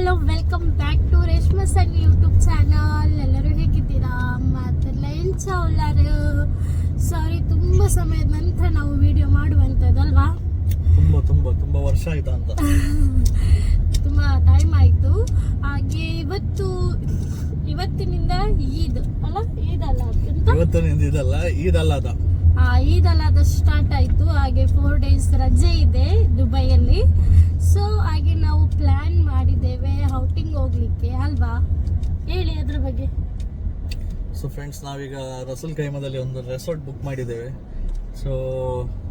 Hello welcome back to Reshma son YouTube channel ಎಲ್ಲರೂ ಹೇಗಿದ್ದೀರಾ? ಮಾತೆಲ್ಲ ಲೈನ್ ಉಳ್ಳಾರು ಸಾರಿ ತುಂಬ ಸಮಯದ ನಂತರ ನಾವು ವಿಡಿಯೋ ಮಾಡುವಂಥದ್ದಲ್ವಾ? ತುಂಬಾ ತುಂಬಾ ತುಂಬಾ ವರ್ಷ ಆಯ್ತಾ ಅಂತ. ತುಂಬ ಟೈಮ್ ಆಯಿತು. ಹಾಗೆ ಇವತ್ತು ಇವತ್ತಿನಿಂದ ಈದ್ ಅಲ್ಲ ಈದ್ ಅಲ್ಲ ಅಂತ ಇವತ್ತಿನಿಂದ ಇದಲ್ಲ ಇದಲ್ಲ ಅದ ಆ, ಈದ್ ಅಲ್ಲದ ಸ್ಟಾರ್ಟ್ ಆಯಿತು. ಹಾಗೆ ಫೋರ್ ಡೇಸ್ ರಜೆ ಇದೆ ದುಬೈಯಲ್ಲಿ ಸೊ ಹಾಗೆ ನಾವು ಪ್ಲ್ಯಾನ್ ಮಾಡಿದ್ದೇವೆ ಔಟಿಂಗ್ ಹೋಗ್ಲಿಕ್ಕೆ, ಅಲ್ವಾ? ಹೇಳಿ ಅದ್ರ ಬಗ್ಗೆ. ಸೊ ಫ್ರೆಂಡ್ಸ್ ನಾವೀಗ ರಸಲ್ ಕೈಮದಲ್ಲಿ ಒಂದು ರೆಸಾರ್ಟ್ ಬುಕ್ ಮಾಡಿದ್ದೇವೆ. ಸೊ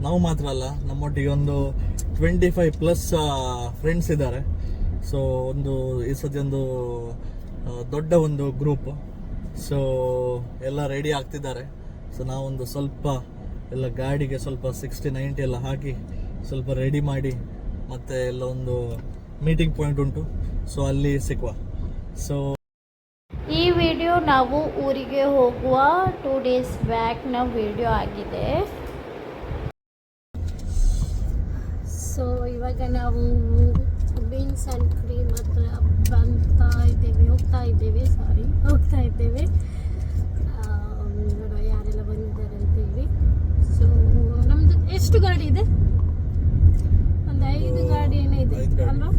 ನಾವು ಮಾತ್ರ ಅಲ್ಲ, ನಮ್ಮೊಟ್ಟಿಗೆ ಒಂದು ಟ್ವೆಂಟಿ ಫೈವ್ ಪ್ಲಸ್ ಫ್ರೆಂಡ್ಸ್ ಇದ್ದಾರೆ. ಸೊ ಒಂದು, ಈ ಸತಿ ಒಂದು ದೊಡ್ಡ ಒಂದು ಗ್ರೂಪ್ ಸೊ ಎಲ್ಲ ರೆಡಿ ಆಗ್ತಿದ್ದಾರೆ. ಸೊ ನಾವೊಂದು ಸ್ವಲ್ಪ ಎಲ್ಲ ಗಾಡಿಗೆ ಸ್ವಲ್ಪ ಸಿಕ್ಸ್ಟಿ ನೈಂಟಿ ಎಲ್ಲ ಹಾಕಿ ಸ್ವಲ್ಪ ರೆಡಿ ಮಾಡಿ ಮತ್ತೆ ಎಲ್ಲ ಒಂದು ಮೀಟಿಂಗ್ ಪಾಯಿಂಟ್ ಉಂಟು. ಸೊ ಅಲ್ಲಿ ಸಿಕ್ಕುವ ಸೊ ಈ ವಿಡಿಯೋ ನಾವು ಊರಿಗೆ ಹೋಗುವ ಟೂ ಡೇಸ್ ಬ್ಯಾಕ್ನ ವಿಡಿಯೋ ಆಗಿದೆ. ಸೊ ಇವಾಗ ನಾವು ಬೀನ್ಸ್ ಅಂಡ್ ಕ್ರೀಮ್ ಹತ್ರ ಬಂತಾ ಇದ್ದೇವೆ, ಹೋಗ್ತಾ ಇದ್ದೇವೆ ಸಾರಿ ಹೋಗ್ತಾ ಇದ್ದೇವೆ. ನೋಡುವ ಯಾರೆಲ್ಲ ಬಂದಿದ್ದಾರೆ ಅಂತೇಳಿ ಸೊ ನಮ್ಮದು ಎಷ್ಟು ಗಾಡಿ ಇದೆ? ಐದು ಗಾಡಿ ಏನೋ ಇದೆ ಅಲ್ವಾ?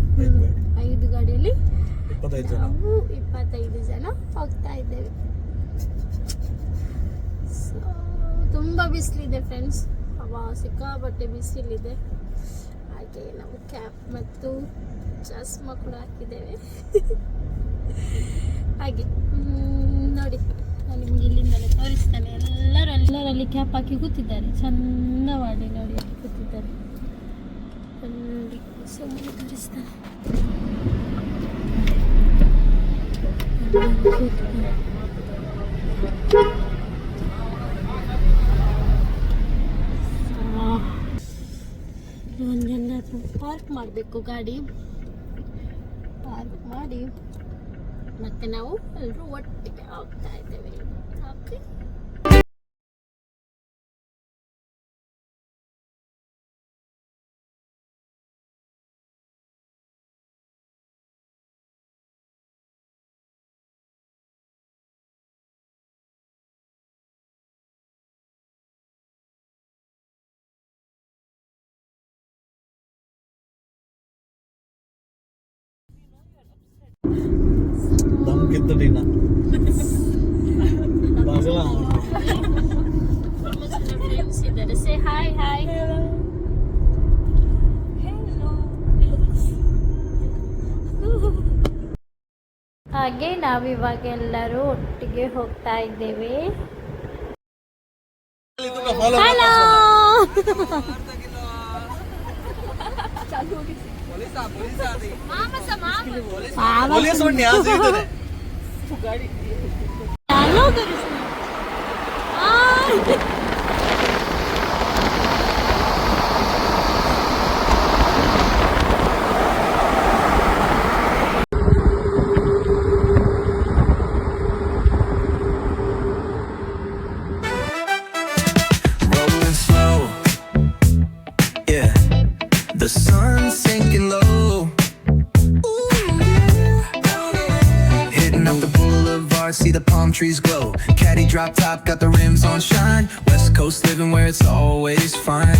ಐದು ಗಾಡಿಯಲ್ಲಿ ನಾವು ಇಪ್ಪತ್ತೈದು ಜನ ಹೋಗ್ತಾ ಇದ್ದೇವೆ. ಸೊ ತುಂಬ ಬಿಸಿಲಿದೆ ಫ್ರೆಂಡ್ಸ್ ಅವಾ ಸಿಕ್ಕಾಪಟ್ಟೆ ಬಿಸಿಲಿದೆ. ಹಾಗೆ ನಾವು ಕ್ಯಾಪ್ ಮತ್ತು ಚಸ್ಮಾ ಕೂಡ ಹಾಕಿದ್ದೇವೆ. ಹಾಗೆ ನೋಡಿ. ನಾನು ನಿಮ್ಗೆ ಇಲ್ಲಿಂದಲೇ ತೋರಿಸ್ತೇನೆ. ಎಲ್ಲರೂ ಎಲ್ಲರಲ್ಲಿ ಕ್ಯಾಪ್ ಹಾಕಿ ಕೂತಿದ್ದಾರೆ. ಚಂದ ಮಾಡಿ ನೋಡಿ ಕೂತಿದ್ದಾರೆ. ಅಲ್ಲಿ ತೋರಿಸ್ತಾ ಒಂದು ಒಂದೆಲ್ಲ ಪಾರ್ಕ್ ಮಾಡಬೇಕು ಗಾಡಿ ಪಾರ್ಕ್ ಮಾಡಿ ಮತ್ತೆ ನಾವು ಎಲ್ಲರೂ ಒಟ್ಟಿಗೆ ಹೋಗ್ತಾ ಇದ್ದೇವೆ ಓಕೆ ದಮ್ ಕಿತ್ತಟಿನ ಬಾಗಲ ಹಾಯ್ ಹಾಗೆ ನಾವಿವಾಗ ಎಲ್ಲರೂ ಒಟ್ಟಿಗೆ ಹೋಗ್ತಾ ಇದ್ದೇವೆ. ಹಲೋ ಪೊಲೀಸ್ ಉಂಟು ಯಾವ್ದು ಇದ್ದಾರೆ hello trees glow. Caddy drop top, got the rims on shine. West Coast living where it's always fine.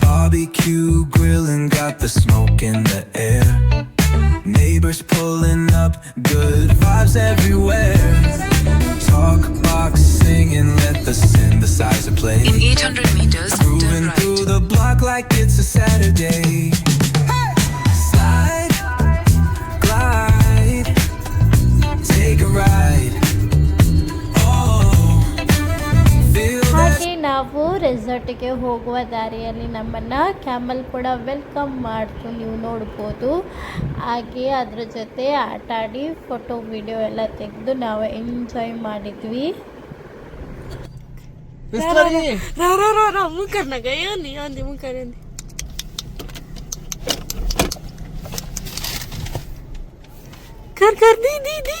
Barbecue grilling, got the smoke in the air. Neighbors pulling up, good vibes everywhere. Talk box singing, let the synthesizer play. In 800 meters, right. through the block like it's a Saturday. ರೆಸಾರ್ಟಿಗೆ ಹೋಗುವ ದಾರಿಯಲ್ಲಿ ನಮ್ಮನ್ನು camel ಕೂಡ welcome ಮಾಡ್ತು. ನೀವು ನೋಡ್ಬೋದು. ಹಾಗೆ ಅದ್ರ ಜೊತೆ ಆಟ ಆಡಿ ಫೋಟೋ ವಿಡಿಯೋ ಎಲ್ಲ ತೆಗೆದು ನಾವು ಎಂಜಾಯ್ ಮಾಡಿದ್ವಿ. ಕರ್ ಕರ್ ದಿ ದಿ ದಿ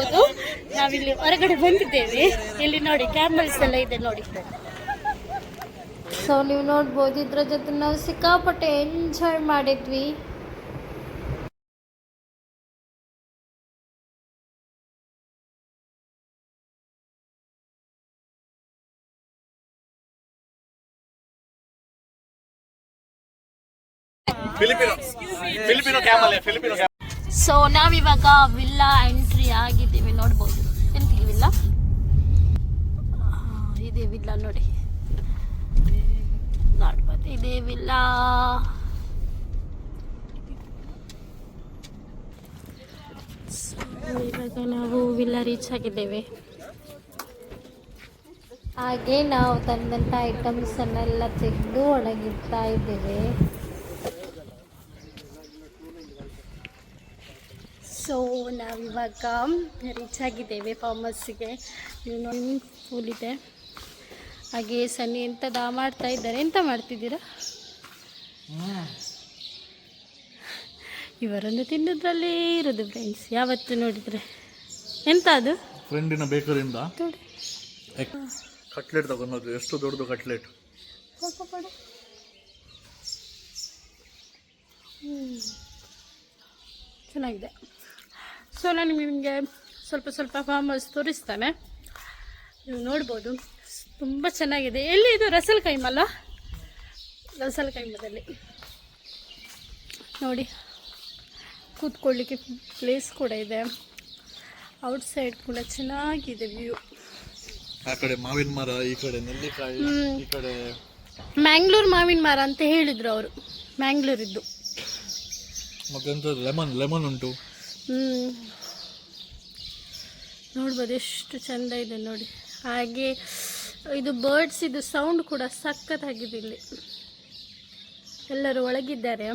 ನೋಡ್ಬೋದು ನಾವಿಲ್ಲಿ ಹೊರಗಡೆ ಬಂದಿದ್ದೇವೆ. ಇಲ್ಲಿ ನೋಡಿ ಕ್ಯಾಮಲ್ಸ್ ಎಲ್ಲ ಇದೆ ನೋಡಿ. ಸೊ ನೀವು ನೋಡ್ಬೋದು ಇದ್ರ ಜೊತೆ ನಾವು ಸಿಕ್ಕಾಪಟ್ಟೆ ಎಂಜಾಯ್ ಮಾಡಿದ್ವಿ. ಸೊ ನಾವಿವಾಗ ವಿಲ್ಲಾ ಎಂಟ್ರಿ ಆಗಿದ್ದೀವಿ ನೋಡ್ಬೋದು. ಎಂತಿಲ್ಲ ವಿಲ್ಲಾ? ಇದೆ ನೋಡಿ. ನೋಡ್ಬೋದು ಇದೇ ವಿಲ್ಲಾ. So, ಇವಾಗ ನಾವು ವಿಲ್ಲ ರೀಚ್ ಆಗಿದ್ದೇವೆ. ಹಾಗೆ ನಾವು ತಂದಂಥ ಐಟಮ್ಸನ್ನೆಲ್ಲ ತೆಗೆದು ಒಳಗಿಡ್ತಾ ಇದ್ದೇವೆ ಸೊ ನಾವಿವಾಗ ರೀಚ್ ಆಗಿದ್ದೇವೆ ಫಾರ್ಮಸಿಗೆ ಸ್ವಿಮ್ಮಿಂಗ್ ಪೂಲ್ ಇದೆ. ಹಾಗೆ ಸನ್ನಿ ದಾ ಮಾಡ್ತಾ ಇದ್ದಾರೆ? ಎಂತ ಮಾಡ್ತಿದ್ದೀರಾ? ಇವರನ್ನು ತಿನ್ನೋದ್ರಲ್ಲೇ ಇರೋದು ಫ್ರೆಂಡ್ಸ್ ಯಾವತ್ತು ನೋಡಿದರೆ? ಎಂತ ಅದು? ಫ್ರೆಂಡಿನ ಬೇಕರಿಂದ ಕಟ್ಲೆಟ್ ತಗೊಂಡು ಎಷ್ಟು ದೊಡ್ಡದು ಕಟ್ಲೆಟ್ ಚೆನ್ನಾಗಿದೆ. ಸೊ ನಾನು ನಿಮಗೆ ಸ್ವಲ್ಪ ಸ್ವಲ್ಪ ಫಾರ್ಮ್ ಹೌಸ್ ತೋರಿಸ್ತಾನೆ. ನೀವು ನೋಡ್ಬೋದು ತುಂಬ ಚೆನ್ನಾಗಿದೆ. ಎಲ್ಲಿ ಇದು? ರಸಲ್ ಕೈಮಲ್ಲ ರಸಲ್ ಕೈಮದಲ್ಲಿ ನೋಡಿ ಕೂತ್ಕೊಳ್ಳಿಕ್ಕೆ ಪ್ಲೇಸ್ ಕೂಡ ಇದೆ. ಔಟ್ಸೈಡ್ ಕೂಡ ಚೆನ್ನಾಗಿದೆ ವ್ಯೂ ಆ ಕಡೆ ಮಾವಿನ ಮರ ಈ ಕಡೆ ನೆಲ್ಲಿಕಾಯಿ ಈ ಕಡೆ ಮ್ಯಾಂಗ್ಳೂರ್ ಮಾವಿನ ಮರ ಅಂತ ಹೇಳಿದ್ರು ಅವರು. ಮ್ಯಾಂಗ್ಳೂರಿದ್ದು ಮತ್ತೆಂತ ಲೆಮನ್ ಲೆಮನ್ ಉಂಟು. ನೋಡ್ಬೋದು ಎಷ್ಟು ಚಂದ ಇದೆ ನೋಡಿ. ಹಾಗೆ ಇದು ಬರ್ಡ್ಸ್ ಇದು ಸೌಂಡ್ ಕೂಡ ಸಕ್ಕತ್ತಾಗಿದೆ ಇಲ್ಲಿ. ಎಲ್ಲರೂ ಒಳಗಿದ್ದಾರೆ.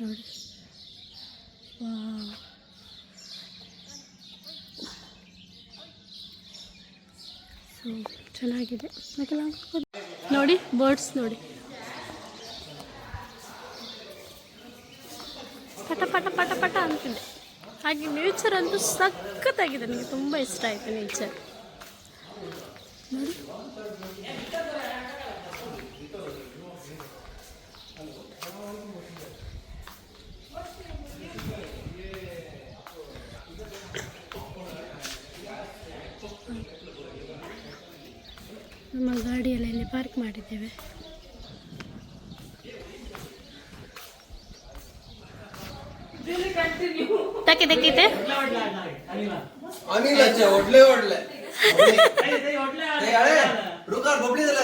ನೋಡಿ. ಚೆನ್ನಾಗಿದೆ. ನೋಡಿ ಬರ್ಡ್ಸ್ ನೋಡಿ. ಪಟ ಪಟ ಪಟ ಪಟ ಅಂತಿದೆ. ಹಾಗೆ ನೇಚರ್ ಅಂತೂ ಸಖತ್ತಾಗಿದೆ. ನನಗೆ ತುಂಬ ಇಷ್ಟ ಆಯಿತು ನೇಚರ್ ನಮ್ಮ ಗಾಡಿಯಲ್ಲಿ ಇಲ್ಲಿ ಪಾರ್ಕ್ ಮಾಡಿದ್ದೇವೆ. ತಕ್ಕೆ ತಕ್ಕಿತೆ ಅನಿಲ ಅಚ್ಚೆ ಒಡ್ಲೆ ಒಡ್ಲೆ. ಬಬ್ಳಿದಲ್ಲ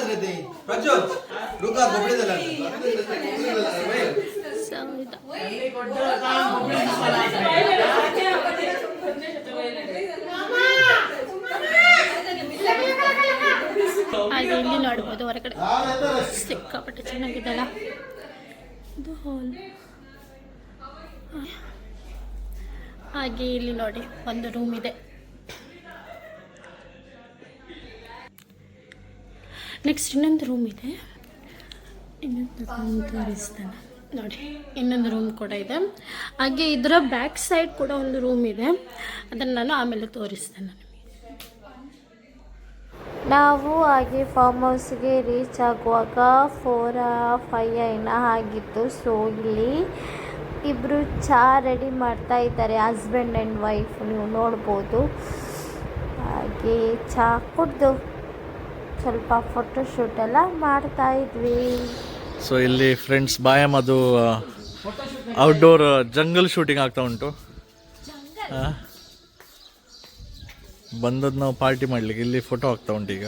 ಇಲ್ಲಿ ನೋಡ್ಬೋದು ಹೊರಗಡೆ. ಸಿಕ್ಕಾಪಟ್ಟೆ ಚೆನ್ನಾಗಿದ್ದಲ್ಲ ಇದು ಹಾಗೆ ಇಲ್ಲಿ ನೋಡಿ, ಒಂದು ರೂಮ್ ಇದೆ. ನೆಕ್ಸ್ಟ್ ಇನ್ನೊಂದು ರೂಮ್ ಇದೆ. ಇನ್ನೊಂದು ರೂಮ್ ತೋರಿಸ್ತಾನೆ. ನೋಡಿ, ಇನ್ನೊಂದು ರೂಮ್ ಕೂಡ ಇದೆ. ಹಾಗೆ ಇದರ ಬ್ಯಾಕ್ ಸೈಡ್ ಕೂಡ ಒಂದು ರೂಮ್ ಇದೆ. ಅದನ್ನು ನಾನು ಆಮೇಲೆ ತೋರಿಸ್ತೇನೆ ನಾವು ಹಾಗೆ ಫಾರ್ಮ್ ಹೌಸ್ಗೆ ರೀಚ್ ಆಗುವಾಗ ಫೋರ್ ಫೈವ್ ಏನೋ ಆಗಿತ್ತು ಸೊ ಇಲ್ಲಿ ಇಬ್ಬರು ಚಹಾ ರೆಡಿ ಮಾಡ್ತಾ ಇದ್ದಾರೆ ಹಸ್ಬೆಂಡ್ ಆ್ಯಂಡ್ ವೈಫ್ ನೀವು ನೋಡ್ಬೋದು. ಹಾಗೆ ಚಹಾ ಕುಡ್ದು ಸ್ವಲ್ಪ ಫೋಟೋಶೂಟ್ ಎಲ್ಲ ಮಾಡ್ತಾ ಇದ್ವಿ. ಸೊ ಇಲ್ಲಿ ಫ್ರೆಂಡ್ಸ್ ಬಾಯಮ್ ಅದು ಔಟ್ಡೋರ್ ಜಂಗಲ್ ಶೂಟಿಂಗ್ ಆಗ್ತಾ ಉಂಟು. ಬಂದದ್ದು ನಾವು ಪಾರ್ಟಿ ಮಾಡಲಿಕ್ಕೆ ಇಲ್ಲಿ ಫೋಟೋ ಆಗ್ತಾ ಉಂಟು ಈಗ.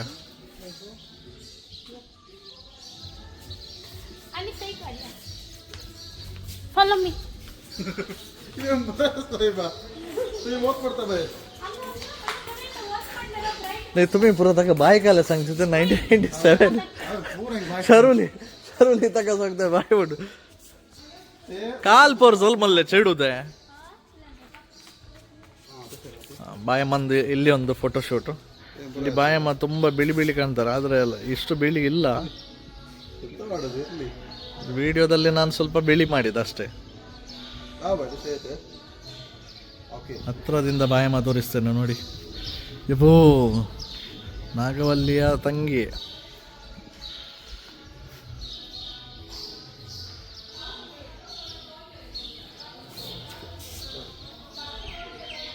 ಫಾಲೋ ಮೀ नाही तुम्ही पुरं तका बाय कायला सांगते नाईन्टीन नाईन्टी सेवन शरुली शरुली तका सांगताय बाय म्हणून ಕಾಲ್ ಪೋರ್ಸೋಲ್ ಮಲ್ಲೆ ಚೆಡುದೆ ಬಾಯಮ್ಮಂದು ಇಲ್ಲಿ ಒಂದು ಫೋಟೋ ಶೂಟು ಇಲ್ಲಿ ಬಾಯಮ್ಮ ತುಂಬ ಬಿಳಿ ಬಿಳಿ ಕಾಣ್ತಾರೆ ಆದರೆ ಅಲ್ಲ ಇಷ್ಟು ಬಿಳಿ ಇಲ್ಲ ವಿಡಿಯೋದಲ್ಲಿ ನಾನು ಸ್ವಲ್ಪ ಬಿಳಿ ಮಾಡಿದ ಅಷ್ಟೇ. ಹತ್ರದಿಂದ ಬಾಯಮ ತೋರಿಸ್ತೇನೆ ನೋಡಿ. ಇಬ್ಬೂ ನಾಗವಲ್ಲಿಯ ತಂಗಿ.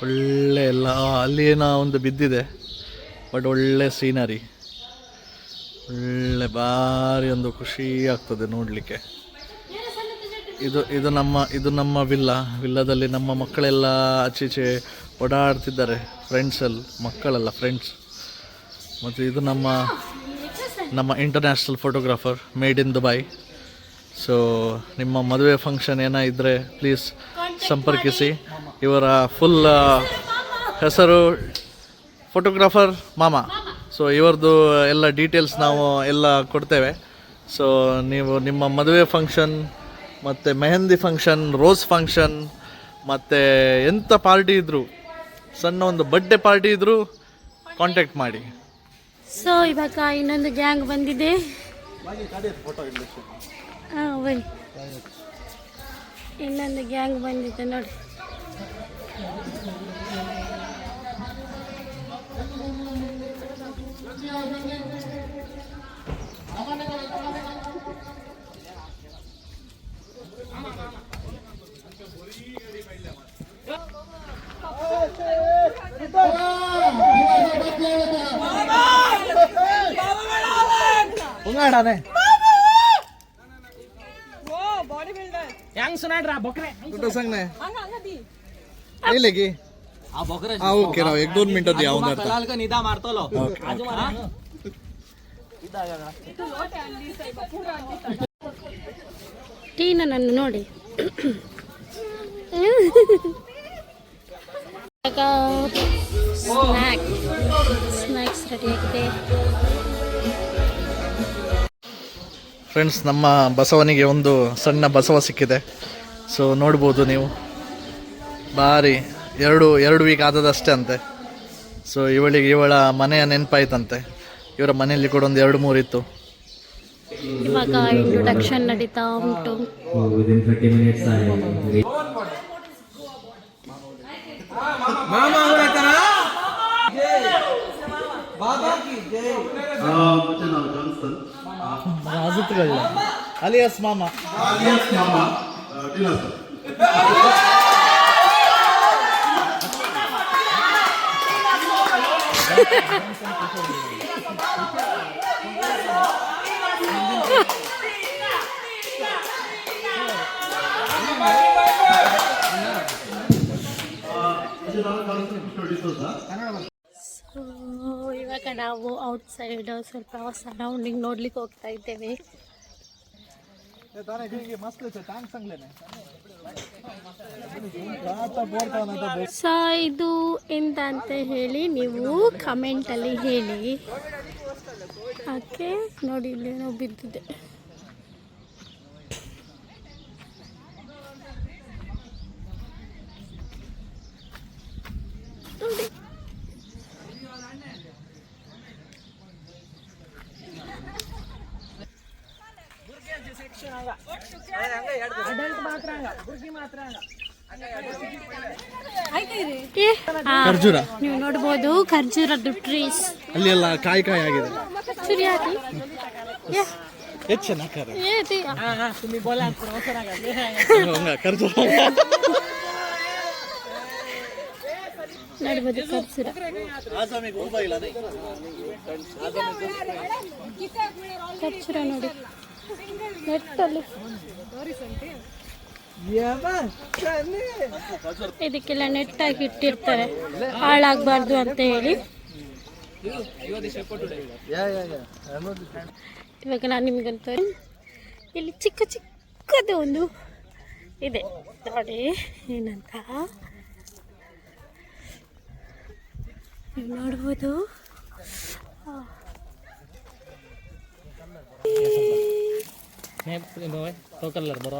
ಒಳ್ಳೆ ಎಲ್ಲ ಅಲ್ಲಿ ಏನೋ ಒಂದು ಬಿದ್ದಿದೆ ಬಟ್ ಒಳ್ಳೆ ಸೀನರಿ ಒಳ್ಳೆ ಭಾರಿ ಒಂದು ಖುಷಿ ಆಗ್ತದೆ ನೋಡಲಿಕ್ಕೆ. ಇದು ಇದು ನಮ್ಮ ಇದು ನಮ್ಮ ವಿಲ್ಲ ವಿಲ್ಲದಲ್ಲಿ ನಮ್ಮ ಮಕ್ಕಳೆಲ್ಲ ಆಚೀಚೆ ಓಡಾಡ್ತಿದ್ದಾರೆ ಫ್ರೆಂಡ್ಸಲ್ಲಿ ಮಕ್ಕಳೆಲ್ಲ ಫ್ರೆಂಡ್ಸ್ ಮತ್ತು ಇದು ನಮ್ಮ ನಮ್ಮ international photographer made in Dubai so ನಿಮ್ಮ ಮದುವೆ ಫಂಕ್ಷನ್ ಏನೋ ಇದ್ದರೆ ಪ್ಲೀಸ್ ಸಂಪರ್ಕಿಸಿ. ಇವರ ಫುಲ್ ಹೆಸರು ಫೋಟೋಗ್ರಾಫರ್ ಮಾಮ. ಸೊ ಇವರದು ಎಲ್ಲ ಡೀಟೇಲ್ಸ್ ನಾವು ಎಲ್ಲ ಕೊಡ್ತೇವೆ. ಸೊ ನೀವು ನಿಮ್ಮ ಮದುವೆ ಫಂಕ್ಷನ್ ಮತ್ತು ಮೆಹಂದಿ ಫಂಕ್ಷನ್ ರೋಸ್ ಫಂಕ್ಷನ್ ಮತ್ತು ಎಂಥ ಪಾರ್ಟಿ ಇದ್ದರೂ ಸಣ್ಣ ಒಂದು ಬರ್ಡೇ ಪಾರ್ಟಿ ಇದ್ದರೂ ಕಾಂಟ್ಯಾಕ್ಟ್ ಮಾಡಿ. ಸೊ ಇವಾಗ ಇನ್ನೊಂದು ಗ್ಯಾಂಗ್ ಬಂದಿದೆ. ಇನ್ನೊಂದು ಗ್ಯಾಂಗ್ ಬಂದಿದೆ ನೋಡಿ. ఉన్నాడానే ಹೆಂಗ್ ಸುನಾಡ್ರ ಬೊಕ್ರೆ ಸಂಗ್ನೆ ಇಲ್ಲಿಗೆ हा ओके राव एक दोन मिनिटात या उन्हात ತಲಾಲ್ಕ ನಿದಾ ಮಾಡ್ತೋಲೋ ಟೀನ ನನ್ನ ನೋಡಿ ಇವಾಗ ಸ್ನ್ಯಾಕ್ ಸ್ನ್ಯಾಕ್ಸ್ ರೆಡಿಯಾಗಿದೆ ಫ್ರೆಂಡ್ಸ್ ನಮ್ಮ ಬಸವನಿಗೆ ಒಂದು ಸಣ್ಣ ಬಸವ ಸಿಕ್ಕಿದೆ ಸೊ ನೋಡ್ಬೋದು ನೀವು ಭಾರಿ ಎರಡು ಎರಡು ವೀಕ್ ಆದದಷ್ಟೇ ಅಂತೆ. ಸೊ ಇವಳಿಗೆ ಇವಳ ಮನೆಯ ನೆನಪಾಯ್ತಂತೆ. ಇವರ ಮನೆಯಲ್ಲಿ ಕೂಡ ಒಂದು ಎರಡು ಮೂರು ಇತ್ತು. ಇವಾಗ ಇಂಟ್ರೊಡಕ್ಷನ್ ನಡೀತಾ ಉಂಟು. ಅಲಿಯಾಸ್ ಮಾಮಾ. ಅಲಿಯಾಸ್ ಮಾಮ. ಸೊ ಇವಾಗ ನಾವು ಔಟ್ ಸ್ವಲ್ಪ ಸರೌಂಡಿಂಗ್ ನೋಡ್ಲಿಕ್ಕೆ ಹೋಗ್ತಾ ಇದ್ದೇವೆ. ಸೊ ಇದು ಎಂತ ಅಂತ ಹೇಳಿ ನೀವು ಕಮೆಂಟಲ್ಲಿ ಹೇಳಿ. ಓಕೆ ನೋಡಿ ಇಲ್ಲೇನೋ ಬಿದ್ದಿದೆ ಅಡಲ್ಟ್ ಮಾತ್ರ ಹಂಗ ಹುಡುಗಿ ಮಾತ್ರ ಹಂಗ ಏ, ಆ, ಖರ್ಜೂರ? ನೀವು ನೋಡಬಹುದು ಖರ್ಜೂರದ್ದು ಟ್ರೀಸ್ ಅಲ್ಲಿ ಎಲ್ಲ ಕಾಯಿ ಕಾಯಿ ಆಗಿದೆ. ಚುರಿ ನೋಡ್ಬೋದು ಖರ್ಜೂರ. ಖರ್ಜೂರ ನೋಡಿ. ನೆಟ್ಟಲ್ಲಿ. ಇದಕ್ಕೆಲ್ಲ ನೆಟ್ಟಾಗಿ ಇಟ್ಟಿರ್ತಾರೆ. ಹಾಳಾಗಬಾರ್ದು ಅಂತ ಹೇಳಿ. ಇವಾಗ ನಾನು ನಿಮ್ಗಂತ ಇಲ್ಲಿ ಚಿಕ್ಕ ಚಿಕ್ಕದು ಒಂದು ಇದೆ. ನೋಡಿ, ಏನಂತ? ನೋಡ್ಬೋದು. ಬರೋ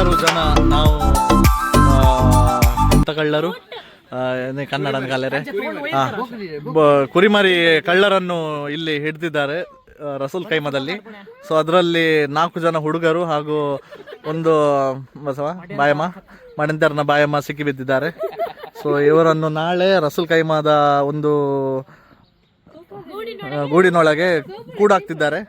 ಆರು ಜನ ನಾವು ಅಂತ ಕಳ್ಳರು ಕನ್ನಡ ಕಲ್ಲರೆ ಕುರಿಮರಿ ಕಳ್ಳರನ್ನು ಇಲ್ಲಿ ಹಿಡಿದಿದ್ದಾರೆ ರಸೂಲ್ ಕೈಮದಲ್ಲಿ ಸೊ ಅದರಲ್ಲಿ ನಾಲ್ಕು ಜನ ಹುಡುಗರು ಹಾಗೂ ಒಂದು ಬಸವ ಬಾಯಮ್ಮ ಮಣಿಂದರ್ನ ಬಾಯಮ್ಮ ಸಿಕ್ಕಿಬಿದ್ದಿದ್ದಾರೆ ಸೊ ಇವರನ್ನು ನಾಳೆ ರಸೂಲ್ ಕೈಮಾದ ಒಂದು ಗೂಡಿನೊಳಗೆ ಕೂಡಾಕ್ತಿದ್ದಾರೆ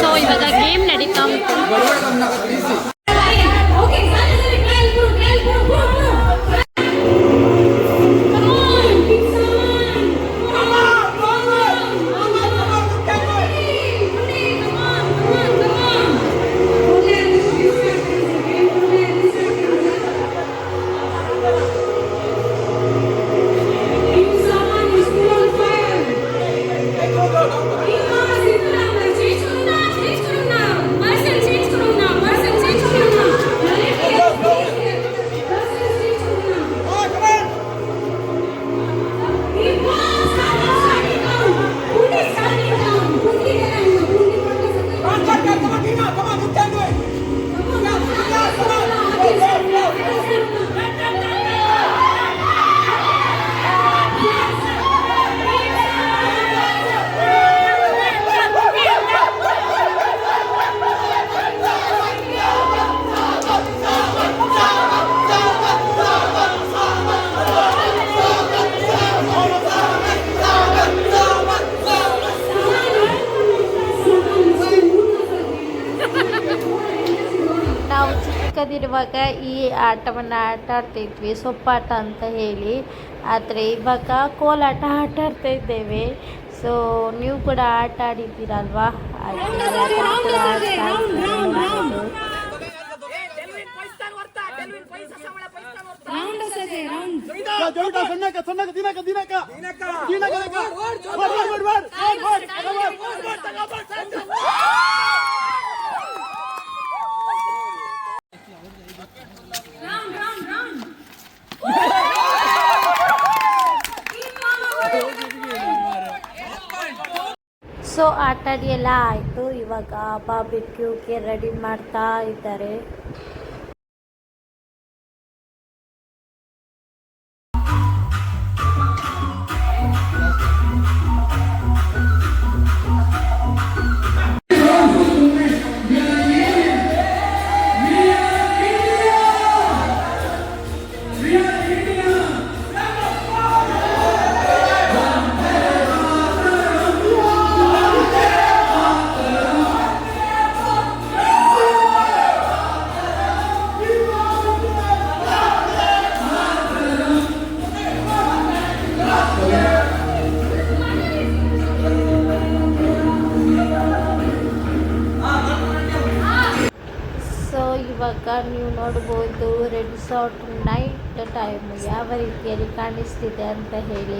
ಸೊ ಇವಾಗ ಗೇಮ್ ನಡೀತಾ ಉಂಟು ನಾವು ಚಿಕ್ಕದಿರುವಾಗ ಈ ಆಟವನ್ನು ಆಟ ಆಡ್ತಿದ್ವಿ, ಸೊಪ್ಪಾಟ ಅಂತ ಹೇಳಿ. ಆದರೆ ಇವಾಗ ಕೋಲಾಟ ಆಟ ಆಡ್ತಾ ಇದ್ದೇವೆ. ಸೊ ನೀವು ಕೂಡ ಆಟ ಆಡಿದ್ದೀರಲ್ವಾ? ಆ. ಸೊ ಆಡಿ ಎಲ್ಲ ಆಯಿತು ಇವಾಗ ಬಾರ್ಬಿಕ್ಯೂಗೆ ರೆಡಿ ಮಾಡ್ತಾ ಇದ್ದಾರೆ ರೆಸಾರ್ಟ್ ನೈಟ್ ಟೈಮ್ ಯಾವ ರೀತಿಯಲ್ಲಿ ಕಾಣಿಸ್ತಿದೆ ಅಂತ ಹೇಳಿ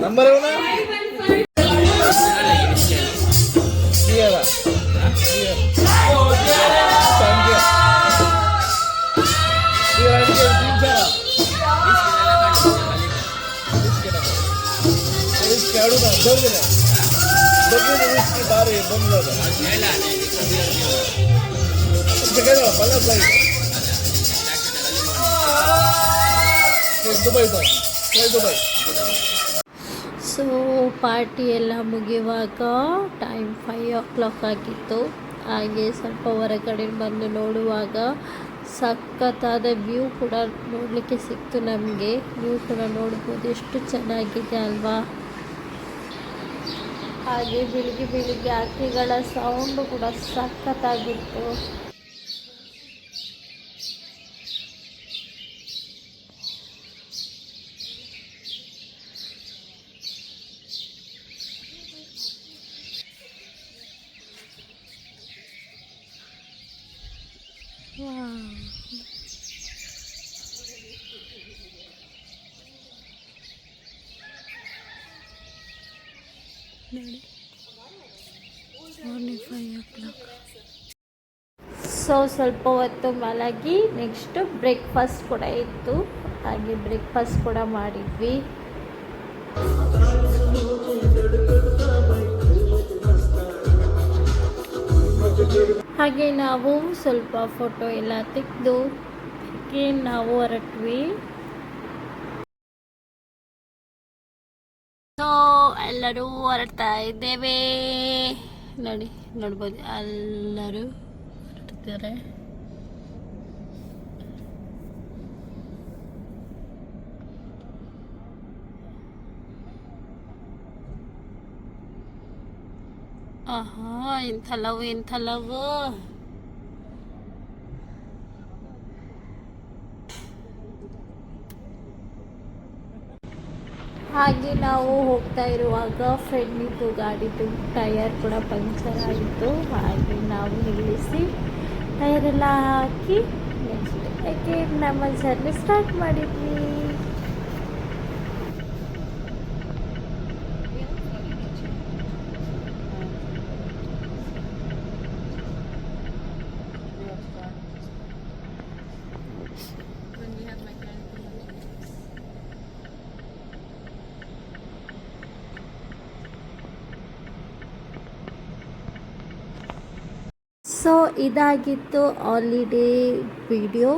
¿Nombre uno? ಸೊ ಪಾರ್ಟಿ ಎಲ್ಲ ಮುಗಿಯುವಾಗ ಟೈಮ್ ಫೈವ್ ಓ ಕ್ಲಾಕ್ ಆಗಿತ್ತು. ಹಾಗೆ ಸ್ವಲ್ಪ ಹೊರಗಡೆ ಬಂದು ನೋಡುವಾಗ ಸಖತ್ತಾದ ವ್ಯೂ ಕೂಡ ನೋಡಲಿಕ್ಕೆ ಸಿಕ್ತು ನಮಗೆ. ವ್ಯೂ ಕೂಡ ನೋಡ್ಬೋದು, ಎಷ್ಟು ಚೆನ್ನಾಗಿದೆ ಅಲ್ವಾ? ಹಾಗೆ ಬೆಳಿಗ್ಗೆ ಬೆಳಿಗ್ಗೆ ಹಕ್ಕಿಗಳ ಸೌಂಡು ಕೂಡ ಸಖತ್ತಾಗಿತ್ತು. ಸೊ ಸ್ವಲ್ಪ ಹೊತ್ತು ಮಲಗಿ ನೆಕ್ಸ್ಟು ಬ್ರೇಕ್ಫಾಸ್ಟ್ ಕೂಡ ಇತ್ತು. ಹಾಗೆ ಬ್ರೇಕ್ಫಾಸ್ಟ್ ಕೂಡ ಮಾಡಿದ್ವಿ. ಹಾಗೆ ನಾವು ಸ್ವಲ್ಪ ಫೋಟೋ ಎಲ್ಲ ತೆಗೆದು ನಾವು ಹೊರಟ್ವಿ. ಸೊ ಎಲ್ಲರೂ ಹೊರಡ್ತಾ ಇದ್ದೇವೆ. ನೋಡಿ, ನೋಡ್ಬೋದು, ಎಲ್ಲರೂ. ಹೊರಡ್ತಿದ್ದಾರೆ ಆಹಾ ಇಂಥ ಲವ್ ಇಂಥ ಲವ್ ಹಾಗೆ ನಾವು ಹೋಗ್ತಾ ಇರುವಾಗ ಫ್ರೆಂಡಿದ್ದು ಗಾಡಿದು ಟಯರ್ ಕೂಡ ಪಂಚರ್ ಆಯಿತು ಹಾಗೆ ನಾವು ನಿಲ್ಲಿಸಿ ಟೈರ್ ಎಲ್ಲ ಹಾಕಿ ನೆಕ್ಸ್ಟ್ ಯಾಕೆ ನಮ್ಮ ಜರ್ನಿ ಸ್ಟಾರ್ಟ್ ಮಾಡಿದ್ವಿ ಸೊ ಇದಾಗಿತ್ತು ಆಲಿಡೇ ವಿಡಿಯೋ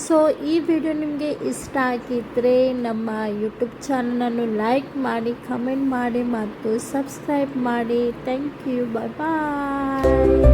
ಸೊ ಈ ವಿಡಿಯೋ ನಿಮಗೆ ಇಷ್ಟ ಆಗಿದ್ದರೆ ನಮ್ಮ ಯೂಟ್ಯೂಬ್ ಚಾನಲನ್ನು ಲೈಕ್ ಮಾಡಿ ಕಮೆಂಟ್ ಮಾಡಿ ಮತ್ತು ಸಬ್ಸ್ಕ್ರೈಬ್ ಮಾಡಿ. Thank you bye bye